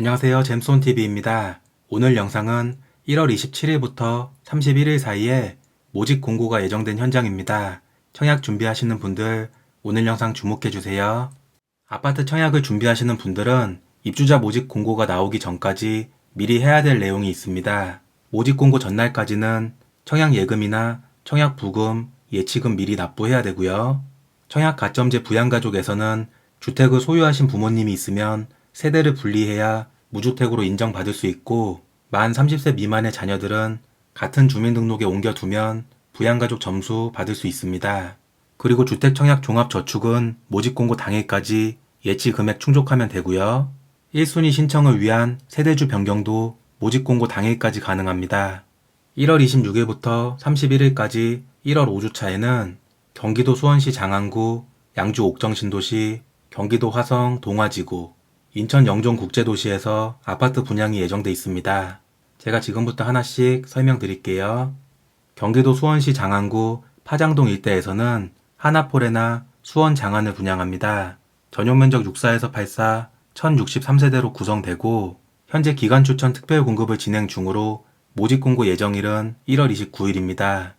안녕하세요. 잼손TV입니다. 오늘 영상은 1월 27일부터 31일 사이에 모집 공고가 예정된 현장입니다. 청약 준비하시는 분들 오늘 영상 주목해주세요. 아파트 청약을 준비하시는 분들은 입주자 모집 공고가 나오기 전까지 미리 해야 될 내용이 있습니다. 모집 공고 전날까지는 청약 예금이나 청약 부금, 예치금 미리 납부해야 되고요. 청약 가점제 부양가족에서는 주택을 소유하신 부모님이 있으면 세대를 분리해야 무주택으로 인정받을 수 있고 만 30세 미만의 자녀들은 같은 주민등록에 옮겨두면 부양가족 점수 받을 수 있습니다. 그리고 주택청약 종합저축은 모집공고 당일까지 예치 금액 충족하면 되고요. 1순위 신청을 위한 세대주 변경도 모집공고 당일까지 가능합니다. 1월 26일부터 31일까지 1월 5주차에는 경기도 수원시 장안구, 양주 옥정신도시, 경기도 화성 동화지구, 인천 영종국제도시에서 아파트 분양이 예정돼 있습니다. 제가 지금부터 하나씩 설명드릴게요. 경기도 수원시 장안구 파장동 일대에서는 하나포레나 수원 장안을 분양합니다. 전용 면적 64에서 84, 1063세대로 구성되고 현재 기간 추천 특별 공급을 진행 중으로 모집 공고 예정일은 1월 29일입니다.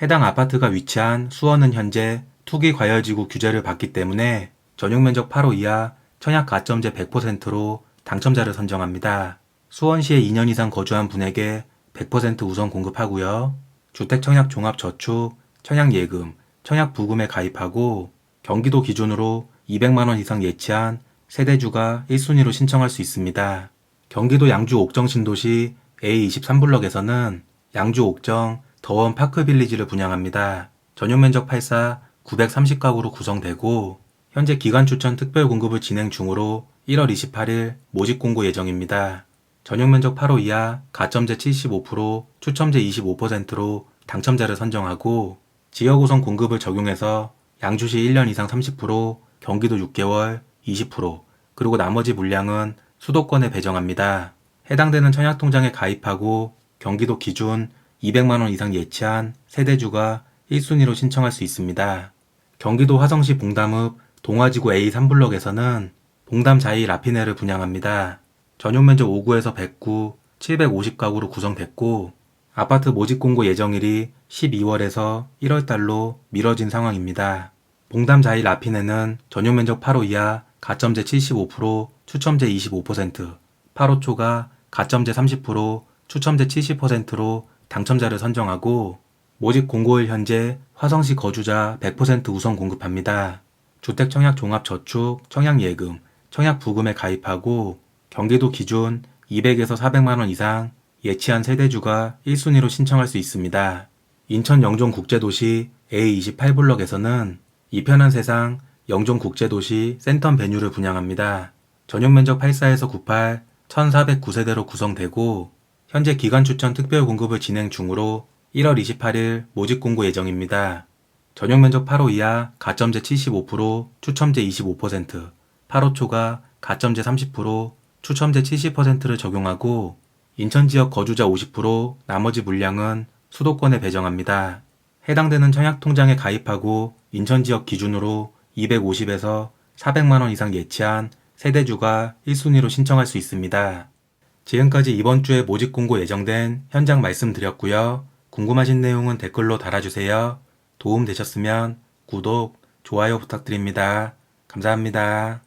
해당 아파트가 위치한 수원은 현재 투기 과열지구 규제를 받기 때문에 전용 면적 8호 이하 청약 가점제 100%로 당첨자를 선정합니다. 수원시에 2년 이상 거주한 분에게 100% 우선 공급하고요. 주택 청약 종합 저축, 청약 예금, 청약 부금에 가입하고 경기도 기준으로 200만 원 이상 예치한 세대주가 1순위로 신청할 수 있습니다. 경기도 양주 옥정 신도시 A23블럭에서는 양주 옥정 더원 파크빌리지를 분양합니다. 전용 면적 84 930가구로 구성되고 현재 기간 추천 특별 공급을 진행 중으로 1월 28일 모집 공고 예정입니다. 전용 면적 8호 이하 가점제 75%, 추첨제 25%로 당첨자를 선정하고 지역 우선 공급을 적용해서 양주시 1년 이상 30%, 경기도 6개월 20%, 그리고 나머지 물량은 수도권에 배정합니다. 해당되는 청약통장에 가입하고 경기도 기준 200만 원 이상 예치한 세대주가 1순위로 신청할 수 있습니다. 경기도 화성시 봉담읍 동화지구 A3블럭에서는 봉담 자이 라피네를 분양합니다. 전용 면적 5구에서 109, 750가구로 구성됐고 아파트 모집 공고 예정일이 12월에서 1월 달로 미뤄진 상황입니다. 봉담 자이 라피네는 전용 면적 8호 이하 가점제 75%, 추첨제 25%, 8호 초가 가점제 30%, 추첨제 70%로 당첨자를 선정하고 모집 공고일 현재 화성시 거주자 100% 우선 공급합니다. 주택 청약 종합 저축, 청약 예금, 청약 부금에 가입하고 경기도 기준 200에서 400만 원 이상 예치한 세대주가 1순위로 신청할 수 있습니다. 인천 영종국제도시 A28블럭에서는 이편한 세상 영종국제도시 센텀 베뉴를 분양합니다. 전용 면적 84에서 98, 1409세대로 구성되고 현재 기간 추천 특별 공급을 진행 중으로 1월 28일 모집 공고 예정입니다. 전용 면적 8호 이하 가점제 75%, 추첨제 25%, 8호 초가 가점제 30%, 추첨제 70%를 적용하고 인천 지역 거주자 50%, 나머지 물량은 수도권에 배정합니다. 해당되는 청약 통장에 가입하고 인천 지역 기준으로 250에서 400만 원 이상 예치한 세대주가 1순위로 신청할 수 있습니다. 지금까지 이번 주에 모집 공고 예정된 현장 말씀드렸고요. 궁금하신 내용은 댓글로 달아주세요. 도움 되셨으면 구독, 좋아요 부탁드립니다. 감사합니다.